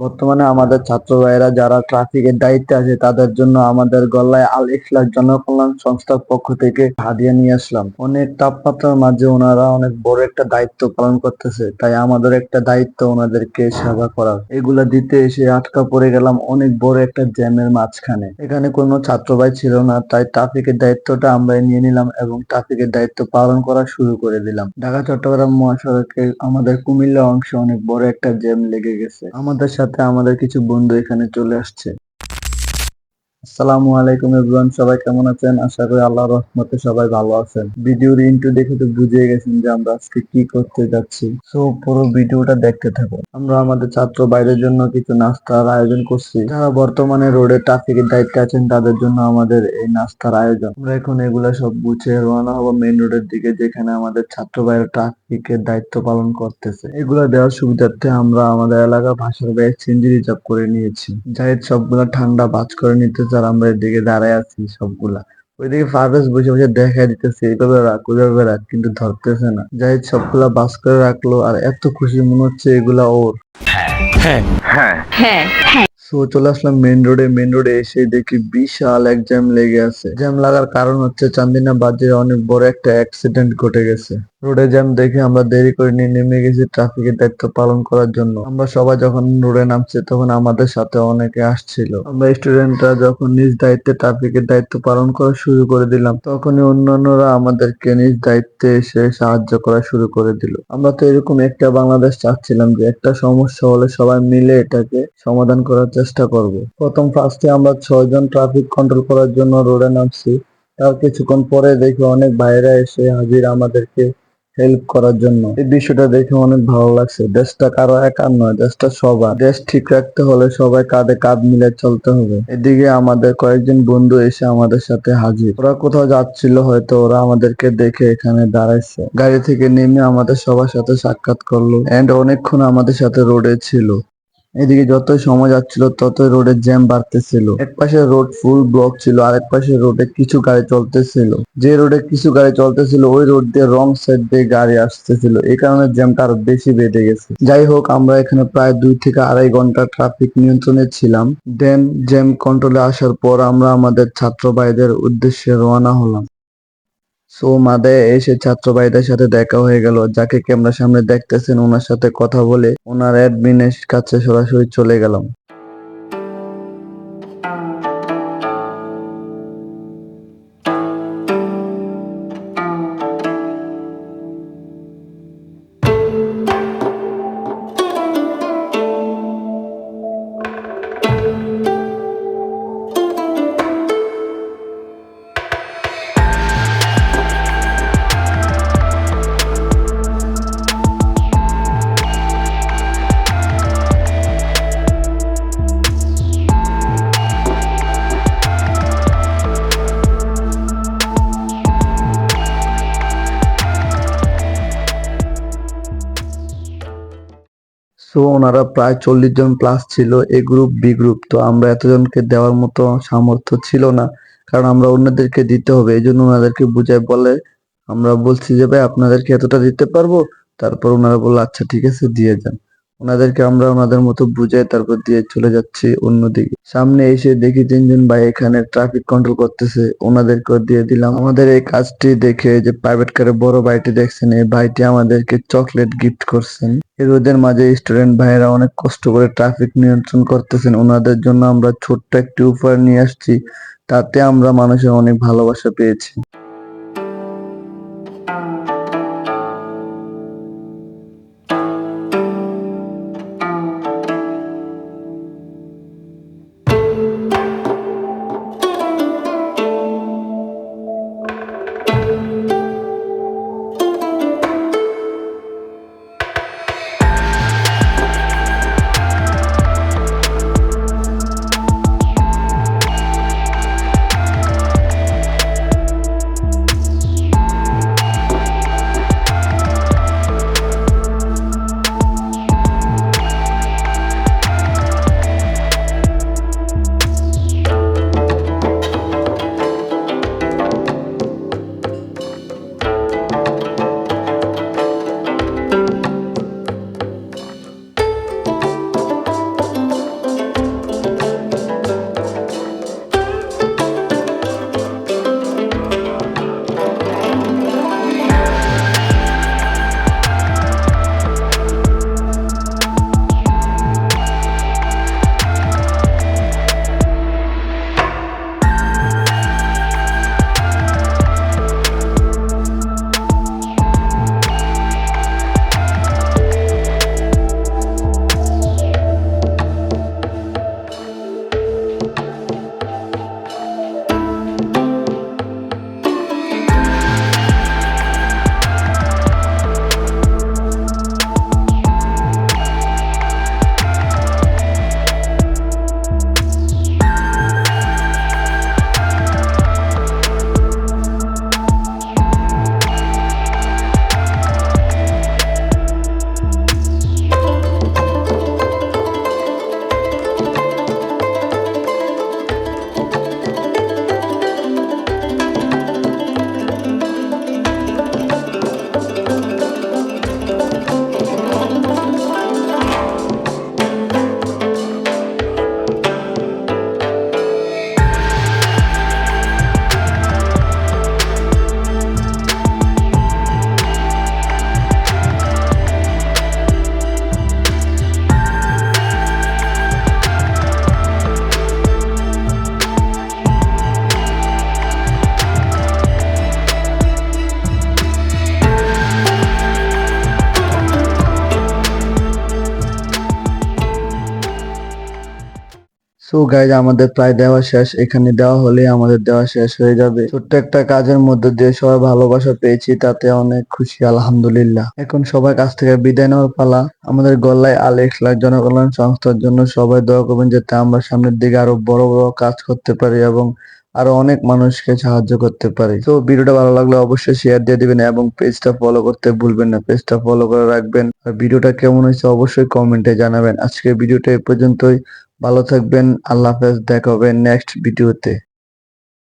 বর্তমানে আমাদের ছাত্র ভাইয়েরা যারা ট্রাফিকের দায়িত্বে আছে, তাদের জন্য আমাদের গলায় আল ইখলাস জনকল্যাণ সংস্থার পক্ষ থেকে হাদিয়া নিয়ে আসলাম। অনেক তাপমাত্রার মাঝে ওনারা অনেক বড় একটা দায়িত্ব পালন করতেছে, তাই আমাদের একটা দায়িত্ব ওনাদেরকে সেবা করার। এগুলা দিতে এসে আটকা পড়ে গেলাম অনেক বড় একটা জ্যামের মাঝখানে। এখানে কোনো ছাত্র ভাই ছিল না, তাই ট্রাফিকের দায়িত্বটা আমরা নিয়ে নিলাম এবং ট্রাফিকের দায়িত্ব পালন করা শুরু করে দিলাম। ঢাকা চট্টগ্রাম মহাসড়কে আমাদের কুমিল্লা অংশে অনেক বড় একটা জ্যাম লেগে গেছে। আমাদের সাথে আমাদের কিছু বন্ধু এখানে চলে আসছে। আসসালামু আলাইকুম এভরিওয়ান, সবাই কেমন আছেন? আশা করি আল্লাহর রহমতে সবাই ভালো আছেন। ভিডিওর ইন্টু দেখে তো বুঝে গেছেন যে আমরা আজকে কি করতে যাচ্ছি। সো পুরো ভিডিওটা দেখতে থাকুন। আমরা আমাদের ছাত্র বাইরের জন্য কিছু নাস্তার আয়োজন করছি। যারা বর্তমানে রোডে ট্রাফিকের দায়িত্বে আছেন, তাদের জন্য আমাদের এই নাস্তার আয়োজন। আমরা এখন এগুলা সব গুছিয়ে রওনা হব মেইন রোডের দিকে, যেখানে আমাদের ছাত্র বাইরে ট্রাফিকের দায়িত্ব পালন করতেছে। এগুলা দেওয়ার সুবিধার্থে আমরা আমাদের এলাকার ভাষার ব্যয় সিঞ্জি রিজার্ভ করে নিয়েছি। জাহিদ সবগুলা ঠান্ডা বাজ করে নিতেছে আর আমরা এদিকে দাঁড়ায় আছি সবগুলা। ওইদিকে ফারভেজ বসে বসে দেখা দিতেছে এইভাবে রাখ ওইভাবে রাখ কিন্তু ধরতেছে না। জাহিদ সবগুলা বাস করে রাখল আর এত খুশি মনে হচ্ছে এগুলা ওর। হ্যাঁ। হ্যাঁ। হ্যাঁ। হ্যাঁ। সো চলে আসলাম মেইন রোডে মেইন রোডে এসে দেখি বিশাল এক জ্যাম লেগে আছে। জ্যাম লাগার কারণ হচ্ছে চান্দিনা বাজে অনেক বড় একটা অ্যাক্সিডেন্ট ঘটে গেছে। রোডে জ্যাম দেখে আমরা দেরি করে নিয়ে নেমে গেছি ট্রাফিকের দায়িত্ব পালন করার জন্য। আমরা সবাই যখন রোডে নামছি, তখন আমাদের সাথে অনেকে আসছিল। আমরা স্টুডেন্টরা যখন নিজ দায়িত্বে ট্রাফিকের দায়িত্ব পালন করা শুরু করে দিলাম, তখনই অন্যান্যরা আমাদেরকে নিজ দায়িত্বে এসে সাহায্য করা শুরু করে দিল। আমরা তো এরকম একটা বাংলাদেশ চাচ্ছিলাম যে একটা সমস্যা হলে সবাই মিলে এটাকে সমাধান করার চেষ্টা করব। প্রথম ফার্স্টে আমরা ছয়জন ট্রাফিক কন্ট্রোল করার জন্য রোডে নামছি। তার কিছুক্ষণ পরে দেখি অনেক ভাইরা এসে হাজির আমাদেরকে হেল্প করার জন্য। এই বিষয়টা দেখে অনেক ভালো লাগছে। দেশটা কারও একার নয়, দেশটা সবার। দেশ ঠিক রাখতে হলে সবাই কাঁধে কাঁধ মিলে চলতে হবে। এদিকে আমাদের কয়েকজন বন্ধু এসে আমাদের সাথে হাজির। ওরা কোথাও যাচ্ছিল হয়তো, ওরা আমাদেরকে দেখে এখানে দাঁড়াইছে। গাড়ি থেকে নেমে আমাদের সবার সাথে সাক্ষাৎ করল। এন্ড অনেকক্ষণ আমাদের সাথে রোডে ছিল। এদিকে যতই সময় যাচ্ছিল, ততই রোডের জ্যাম বাড়তেছিল। এক পাশে রোড ফুল ব্লক ছিল, আরেক পাশে রোডে কিছু গাড়ি চলতেছিল। যে রোডে কিছু গাড়ি চলতেছিল, ওই রোড দিয়ে রং সাইড দিয়ে গাড়ি আসতেছিল। এই কারণে জ্যামটা আরও বেশি বেড়ে গেছে। যাই হোক, আমরা এখানে প্রায় দুই থেকে আড়াই ঘণ্টা ট্রাফিক নিয়ন্ত্রণে ছিলাম। দেন জ্যাম কন্ট্রোলে আসার পর আমরা আমাদের ছাত্র ভাইদের উদ্দেশ্যে রওনা হলাম। সো মাদে এসে ছাত্র ভাইদের সাথে দেখা হয়ে গেল। যাকে ক্যামেরার সামনে দেখতেছেন, ওনার সাথে কথা বলে ওনার অ্যাডমিনের কাছে সরাসরি চলে গেলাম। সো ওনারা প্রায় চল্লিশ জন প্লাস ছিল এ গ্রুপ বি গ্রুপ তো আমরা এতজনকে দেওয়ার মতো সামর্থ্য ছিল না, কারণ আমরা অন্যদেরকে দিতে হবে। এই জন্য ওনাদেরকে বুঝায় বলে, আমরা বলছি যে, ভাই, আপনাদেরকে এতটা দিতে পারব? তারপর ওনারা বলল আচ্ছা ঠিক আছে, দিয়ে যান। ওনাদেরকে আমরা ওনাদের মতো বুঝাই, তারপর দিয়ে চলে যাচ্ছি অন্যদিকে। সামনে এসে দেখি তিনজন ভাই এখানে ট্রাফিক কন্ট্রোল করতেছে ওনাদেরকে দিয়ে দিলাম। আমাদের এই কাজটি দেখে যে প্রাইভেট কারে বড় ভাইটি দেখছেন, এই ভাইটি আমাদেরকে চকলেট গিফট করছেন। এই রোদের মাঝে স্টুডেন্ট ভাইয়েরা অনেক কষ্ট করে ট্রাফিক নিয়ন্ত্রণ করতেছেন। ওনাদের জন্য আমরা ছোট্ট একটি উপহার নিয়ে আসছি, তাতে আমরা মানুষের অনেক ভালোবাসা পেয়েছি। তো গাইজ আমাদের প্রায় দেওয়া শেষ। এখানে দেওয়া হলে আমাদের দেওয়া শেষ হয়ে যাবে। ছোট্ট একটা কাজের মধ্যে দিয়ে সবাই ভালোবাসা পেয়েছি, তাতে অনেক খুশি, আলহামদুলিল্লাহ। এখন সবাই কাছ থেকে বিদায় নেওয়ার পালা। আমাদের গল্লায় আল ইখলাস জনকল্যাণ সংস্থার জন্য সবাই দোয়া করবেন, যাতে আমরা সামনের দিকে আরও বড় বড় কাজ করতে পারি এবং আরও অনেক মানুষকে সাহায্য করতে পারি। তো ভিডিওটা ভালো লাগলে অবশ্যই শেয়ার দিয়ে দিবেন এবং পেজটা ফলো করতে ভুলবেন না। পেজটা ফলো করে রাখবেন। আর ভিডিওটা কেমন হয়েছে অবশ্যই কমেন্টে জানাবেন। আজকে ভিডিওটা এই পর্যন্তই। ভালো থাকবেন। আল্লাহ হাফেজ। দেখা হবে নেক্সট ভিডিওতে